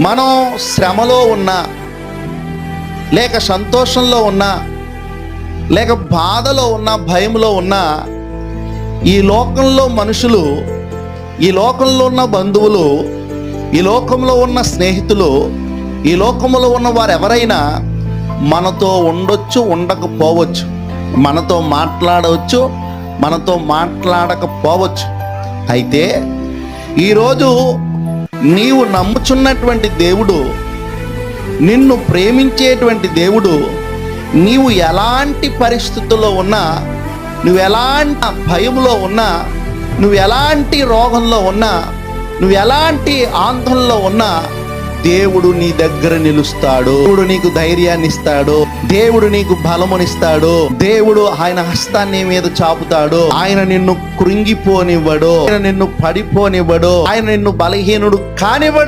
మనం శ్రమలో ఉన్నా లేక సంతోషంలో ఉన్నా లేక బాధలో ఉన్నా భయంలో ఉన్నా ఈ లోకంలో మనుషులు ఈ లోకంలో ఉన్న బంధువులు ఈ లోకంలో ఉన్న స్నేహితులు ఈ లోకంలో ఉన్న వారు ఎవరైనా మనతో ఉండొచ్చు ఉండకపోవచ్చు. మనతో మాట్లాడవచ్చు మనతో మాట్లాడకపోవచ్చు. అయితే ఈరోజు నీవు నమ్ముచున్నటువంటి దేవుడు నిన్ను ప్రేమించేటువంటి దేవుడు నీవు ఎలాంటి పరిస్థితుల్లో ఉన్నా నువ్వు ఎలాంటి భయంలో ఉన్నా నువ్వు ఎలాంటి రోగంలో ఉన్నా నువ్వు ఎలాంటి ఆందోళనలో ఉన్నా దేవుడు నీ దగ్గర నిలుస్తాడు. దేవుడు నీకు ధైర్యాన్ని ఇస్తాడు దేవుడు నీకు బలమునిస్తాడు. దేవుడు ఆయన హస్తాన్ని మీద చాపుతాడు. ఆయన నిన్ను కృంగిపోనివ్వడు. ఆయన నిన్ను పడిపోనివ్వడు. ఆయన నిన్ను బలహీనుడు కానివ్వడు.